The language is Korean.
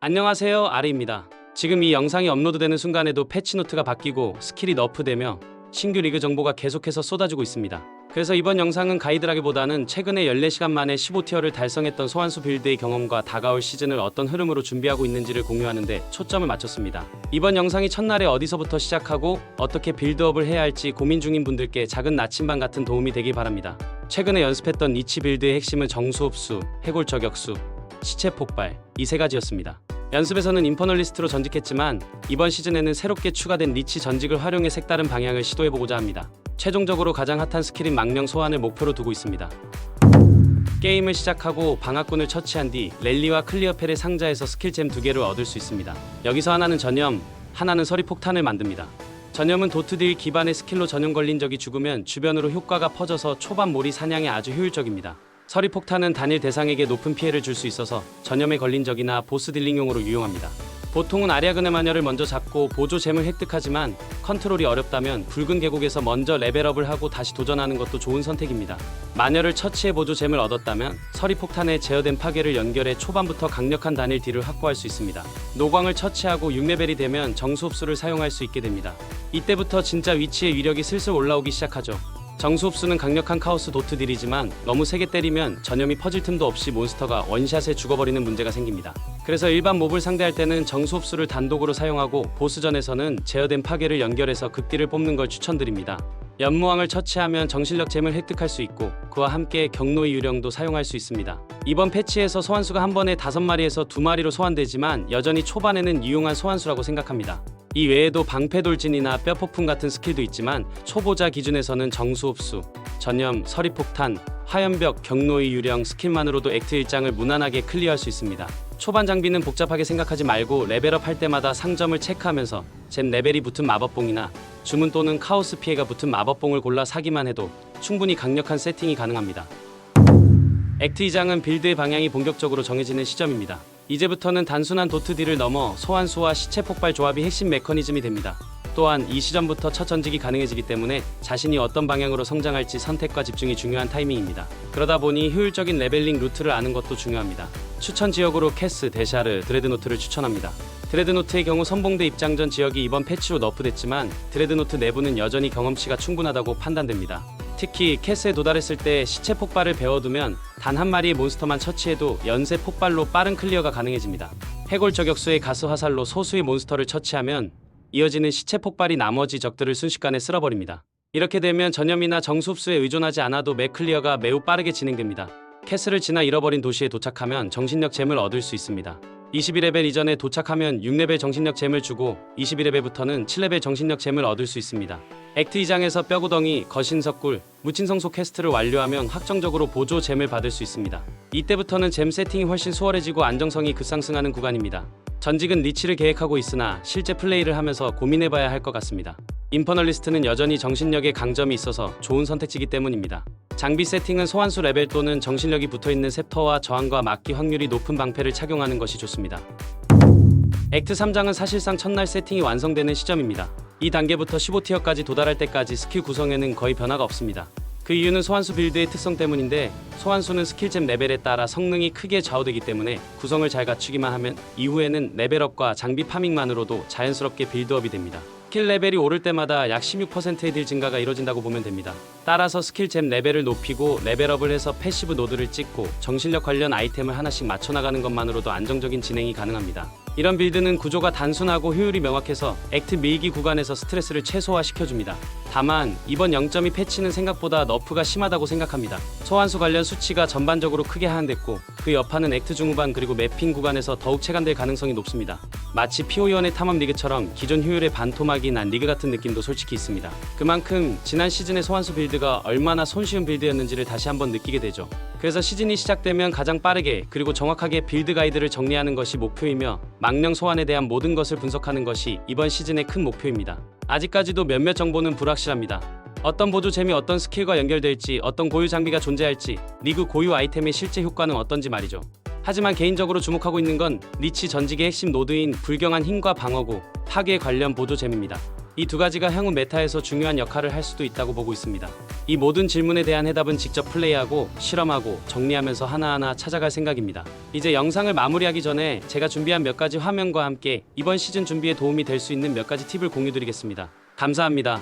안녕하세요 아리입니다. 지금 이 영상이 업로드되는 순간에도 패치노트가 바뀌고 스킬이 너프되며 신규 리그 정보가 계속해서 쏟아지고 있습니다. 그래서 이번 영상은 가이드라기보다는 최근에 14시간 만에 15티어를 달성했던 소환수 빌드의 경험과 다가올 시즌을 어떤 흐름으로 준비하고 있는지를 공유하는데 초점을 맞췄습니다. 이번 영상이 첫날에 어디서부터 시작하고 어떻게 빌드업을 해야 할지 고민 중인 분들께 작은 나침반 같은 도움이 되길 바랍니다. 최근에 연습했던 니치 빌드의 핵심은 정수흡수, 해골 저격수, 시체 폭발 이 세 가지였습니다. 연습에서는 인퍼널리스트로 전직했지만 이번 시즌에는 새롭게 추가된 리치 전직을 활용해 색다른 방향을 시도해보고자 합니다. 최종적으로 가장 핫한 스킬인 망령 소환을 목표로 두고 있습니다. 게임을 시작하고 방학군을 처치한 뒤 랠리와 클리어 펠의 상자에서 스킬잼 두 개를 얻을 수 있습니다. 여기서 하나는 전염, 하나는 서리 폭탄을 만듭니다. 전염은 도트딜 기반의 스킬로 전염 걸린 적이 죽으면 주변으로 효과가 퍼져서 초반 몰이 사냥에 아주 효율적입니다. 서리폭탄은 단일 대상에게 높은 피해를 줄 수 있어서 전염에 걸린 적이나 보스 딜링용으로 유용합니다. 보통은 아리아근의 마녀를 먼저 잡고 보조 잼을 획득하지만 컨트롤이 어렵다면 붉은 계곡에서 먼저 레벨업을 하고 다시 도전하는 것도 좋은 선택입니다. 마녀를 처치해 보조 잼을 얻었다면 서리폭탄에 제어된 파괴를 연결해 초반부터 강력한 단일 딜을 확보할 수 있습니다. 노광을 처치하고 6레벨이 되면 정수 흡수를 사용할 수 있게 됩니다. 이때부터 진짜 위치의 위력이 슬슬 올라오기 시작하죠. 정수흡수는 강력한 카오스 도트 딜이지만 너무 세게 때리면 전염이 퍼질 틈도 없이 몬스터가 원샷에 죽어버리는 문제가 생깁니다. 그래서 일반 몹을 상대할 때는 정수흡수를 단독으로 사용하고 보스전에서는 제어된 파괴를 연결해서 극딜을 뽑는 걸 추천드립니다. 연무왕을 처치하면 정실력 잼을 획득할 수 있고 그와 함께 경로의 유령도 사용할 수 있습니다. 이번 패치에서 소환수가 한 번에 5마리에서 2마리로 소환되지만 여전히 초반에는 유용한 소환수라고 생각합니다. 이 외에도 방패 돌진이나 뼈폭풍 같은 스킬도 있지만 초보자 기준에서는 정수흡수, 전염, 서리폭탄, 화염벽, 경로의 유령 스킬만으로도 액트 1장을 무난하게 클리어할 수 있습니다. 초반 장비는 복잡하게 생각하지 말고 레벨업 할 때마다 상점을 체크하면서 잼 레벨이 붙은 마법봉이나 주문 또는 카오스 피해가 붙은 마법봉을 골라 사기만 해도 충분히 강력한 세팅이 가능합니다. 액트 2장은 빌드의 방향이 본격적으로 정해지는 시점입니다. 이제부터는 단순한 도트 딜을 넘어 소환수와 시체 폭발 조합이 핵심 메커니즘이 됩니다. 또한 이 시점부터 첫 전직이 가능해지기 때문에 자신이 어떤 방향으로 성장할지 선택과 집중이 중요한 타이밍입니다. 그러다 보니 효율적인 레벨링 루트를 아는 것도 중요합니다. 추천 지역으로 캐스, 데샤르, 드레드노트를 추천합니다. 드레드노트의 경우 선봉대 입장 전 지역이 이번 패치로 너프됐지만 드레드노트 내부는 여전히 경험치가 충분하다고 판단됩니다. 특히 캐스에 도달했을 때 시체 폭발을 배워두면 단 한 마리의 몬스터만 처치해도 연쇄 폭발로 빠른 클리어가 가능해집니다. 해골 저격수의 가스 화살로 소수의 몬스터를 처치하면 이어지는 시체 폭발이 나머지 적들을 순식간에 쓸어버립니다. 이렇게 되면 전염이나 정수흡수에 의존하지 않아도 매 클리어가 매우 빠르게 진행됩니다. 캐스를 지나 잃어버린 도시에 도착하면 정신력 잼을 얻을 수 있습니다. 22레벨 이전에 도착하면 6레벨 정신력 잼을 주고 22레벨부터는 7레벨 정신력 잼을 얻을 수 있습니다. 액트 2장에서 뼈구덩이, 거신석굴, 무친성소 퀘스트를 완료하면 확정적으로 보조 잼을 받을 수 있습니다. 이때부터는 잼 세팅이 훨씬 수월해지고 안정성이 급상승하는 구간입니다. 전직은 리치를 계획하고 있으나 실제 플레이를 하면서 고민해봐야 할 것 같습니다. 인퍼널리스트는 여전히 정신력에 강점이 있어서 좋은 선택지기 때문입니다. 장비 세팅은 소환수 레벨 또는 정신력이 붙어있는 셉터와 저항과 막기 확률이 높은 방패를 착용하는 것이 좋습니다. 액트 3장은 사실상 첫날 세팅이 완성되는 시점입니다. 이 단계부터 15티어까지 도달할 때까지 스킬 구성에는 거의 변화가 없습니다. 그 이유는 소환수 빌드의 특성 때문인데 소환수는 스킬잼 레벨에 따라 성능이 크게 좌우되기 때문에 구성을 잘 갖추기만 하면 이후에는 레벨업과 장비 파밍만으로도 자연스럽게 빌드업이 됩니다. 스킬 레벨이 오를 때마다 약 16%의 딜 증가가 이뤄진다고 보면 됩니다. 따라서 스킬잼 레벨을 높이고 레벨업을 해서 패시브 노드를 찍고 정신력 관련 아이템을 하나씩 맞춰나가는 것만으로도 안정적인 진행이 가능합니다. 이런 빌드는 구조가 단순하고 효율이 명확해서 액트 밀기 구간에서 스트레스를 최소화시켜줍니다. 다만 이번 0.2 패치는 생각보다 너프가 심하다고 생각합니다. 소환수 관련 수치가 전반적으로 크게 하한됐고 그 여파는 액트 중후반 그리고 매핑 구간에서 더욱 체감될 가능성이 높습니다. 마치 피오이원의 탐험 리그처럼 기존 효율의 반토막이 난 리그 같은 느낌도 솔직히 있습니다. 그만큼 지난 시즌의 소환수 빌드가 얼마나 손쉬운 빌드였는지를 다시 한번 느끼게 되죠. 그래서 시즌이 시작되면 가장 빠르게 그리고 정확하게 빌드 가이드를 정리하는 것이 목표이며 망령 소환에 대한 모든 것을 분석하는 것이 이번 시즌의 큰 목표입니다. 아직까지도 몇몇 정보는 불확실합니다. 어떤 보조 잼이 어떤 스킬과 연결될지, 어떤 고유 장비가 존재할지, 리그 고유 아이템의 실제 효과는 어떤지 말이죠. 하지만 개인적으로 주목하고 있는 건 리치 전직의 핵심 노드인 불경한 힘과 방어구, 파괴 관련 보조 잼입니다. 이 두 가지가 향후 메타에서 중요한 역할을 할 수도 있다고 보고 있습니다. 이 모든 질문에 대한 해답은 직접 플레이하고 실험하고 정리하면서 하나하나 찾아갈 생각입니다. 이제 영상을 마무리하기 전에 제가 준비한 몇 가지 화면과 함께 이번 시즌 준비에 도움이 될 수 있는 몇 가지 팁을 공유드리겠습니다. 감사합니다.